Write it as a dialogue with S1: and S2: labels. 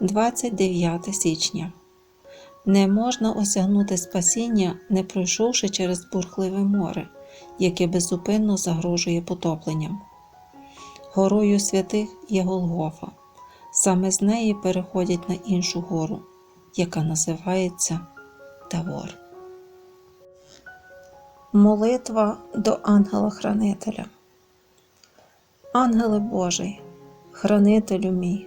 S1: 29 січня. Не можна осягнути спасіння, не пройшовши через бурхливе море, яке беззупинно загрожує потопленням. Горою святих є Голгофа. Саме з неї переходять на іншу гору, яка називається Тавор. Молитва до ангела-хранителя. Ангеле Божий, хранителю мій,